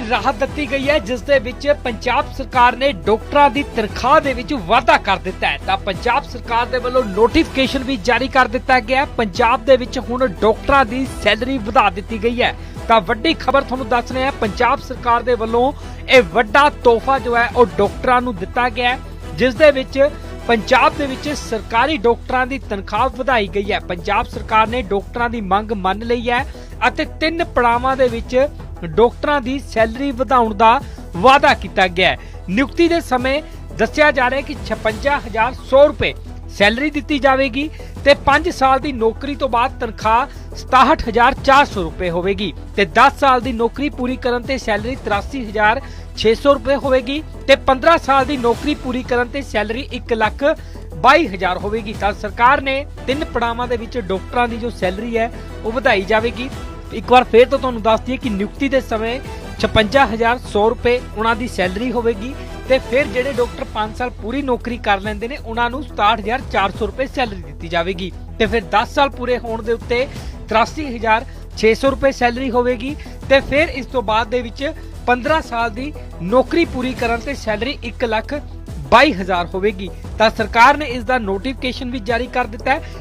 ਰਾਹਤ ਦਿੱਤੀ ਗਈ ਹੈ, ਜਿਸ ਦੇ ਵਿੱਚ ਪੰਜਾਬ ਸਰਕਾਰ ਨੇ ਡਾਕਟਰਾਂ ਦੀ ਤਨਖਾਹ ਦੇ ਵਿੱਚ ਵਾਧਾ ਕਰ ਦਿੱਤਾ ਹੈ। ਤਾਂ ਪੰਜਾਬ ਸਰਕਾਰ ਦੇ ਵੱਲੋਂ ਨੋਟੀਫਿਕੇਸ਼ਨ ਵੀ ਜਾਰੀ ਕਰ ਦਿੱਤਾ ਗਿਆ ਹੈ। ਪੰਜਾਬ ਦੇ ਵਿੱਚ ਹੁਣ ਡਾਕਟਰਾਂ ਦੀ ਸੈਲਰੀ ਵਧਾ ਦਿੱਤੀ ਗਈ ਹੈ। ਤਾਂ ਵੱਡੀ ਖਬਰ ਤੁਹਾਨੂੰ ਦੱਸ ਰਹੇ ਹਾਂ, ਪੰਜਾਬ ਸਰਕਾਰ ਦੇ ਵੱਲੋਂ ਇਹ ਵੱਡਾ ਤੋਹਫਾ ਜੋ ਹੈ, ਉਹ ਡਾਕਟਰਾਂ ਨੂੰ ਦਿੱਤਾ ਗਿਆ ਹੈ, ਜਿਸ ਦੇ ਵਿੱਚ ਪੰਜਾਬ ਦੇ ਵਿੱਚ ਸਰਕਾਰੀ ਡਾਕਟਰਾਂ ਦੀ ਤਨਖਾਹ ਵਧਾਈ ਗਈ ਹੈ। ਪੰਜਾਬ ਸਰਕਾਰ ਨੇ ਡਾਕਟਰਾਂ ਦੀ ਮੰਗ ਮੰਨ ਲਈ ਹੈ ਅਤੇ ਤਿੰਨ ਪੜਾਵਾਂ ਦੇ ਵਿੱਚ ਡਾਕਟਰਾਂ ਦੀ ਸੈਲਰੀ ਵਧਾਉਣ ਦਾ ਵਾਅਦਾ ਕੀਤਾ ਗਿਆ ਹੈ। ਨਿਯੁਕਤੀ ਦੇ ਸਮੇਂ ਦੱਸਿਆ ਜਾ ਰਿਹਾ ਹੈ ਕਿ 56100 ਰੁਪਏ ਸੈਲਰੀ ਦਿੱਤੀ ਜਾਵੇਗੀ ਤੇ 5 ਸਾਲ ਦੀ ਨੌਕਰੀ ਤੋਂ ਬਾਅਦ ਤਨਖਾਹ 67400 ਰੁਪਏ ਹੋਵੇਗੀ ਤੇ 10 ਸਾਲ ਦੀ ਨੌਕਰੀ ਪੂਰੀ ਕਰਨ ਤੇ ਸੈਲਰੀ 83600 ਰੁਪਏ ਹੋਵੇਗੀ ਤੇ 15 ਸਾਲ ਦੀ ਨੌਕਰੀ ਪੂਰੀ ਕਰਨ ਤੇ ਸੈਲਰੀ 1 ਲੱਖ 22000 ਹੋਵੇਗੀ। ਤਾਂ ਸਰਕਾਰ ਨੇ ਤਿੰਨ ਪੜਾਵਾਂ ਦੇ ਵਿੱਚ ਡਾਕਟਰਾਂ ਦੀ ਜੋ ਸੈਲਰੀ ਹੈ, ਉਹ ਵਧਾਈ ਜਾਵੇਗੀ। ਇੱਕ ਵਾਰ ਫੇਰ ਤੋਂ ਤੁਹਾਨੂੰ ਦੱਸ ਦਈਏ ਕਿ ਨਿਯੁਕਤੀ ਦੇ ਸਮੇਂ 56100 ਰੁਪਏ ਉਹਨਾਂ ਦੀ ਸੈਲਰੀ ਹੋਵੇਗੀ ਤੇ ਫਿਰ ਜਿਹੜੇ ਡਾਕਟਰ 5 ਸਾਲ ਪੂਰੀ ਨੌਕਰੀ ਕਰ ਲੈਂਦੇ ਨੇ, ਉਹਨਾਂ ਨੂੰ 67400 ਰੁਪਏ ਸੈਲਰੀ ਦਿੱਤੀ ਜਾਵੇਗੀ। ਤੇ ਫਿਰ 10 ਸਾਲ ਪੂਰੇ ਹੋਣ ਦੇ ਉੱਤੇ 83600 ਰੁਪਏ ਸੈਲਰੀ ਹੋਵੇਗੀ ਤੇ ਫਿਰ ਇਸ ਤੋਂ ਬਾਅਦ ਦੇ ਵਿੱਚ 15 ਸਾਲ ਦੀ ਨੌਕਰੀ ਪੂਰੀ ਕਰਨ ਤੇ ਸੈਲਰੀ 1 ਲੱਖ 22000 ਹੋਵੇਗੀ। ਤਾਂ ਸਰਕਾਰ ਨੇ ਇਸ ਦਾ ਨੋਟੀਫਿਕੇਸ਼ਨ ਵੀ ਜਾਰੀ ਕਰ ਦਿੱਤਾ ਹੈ।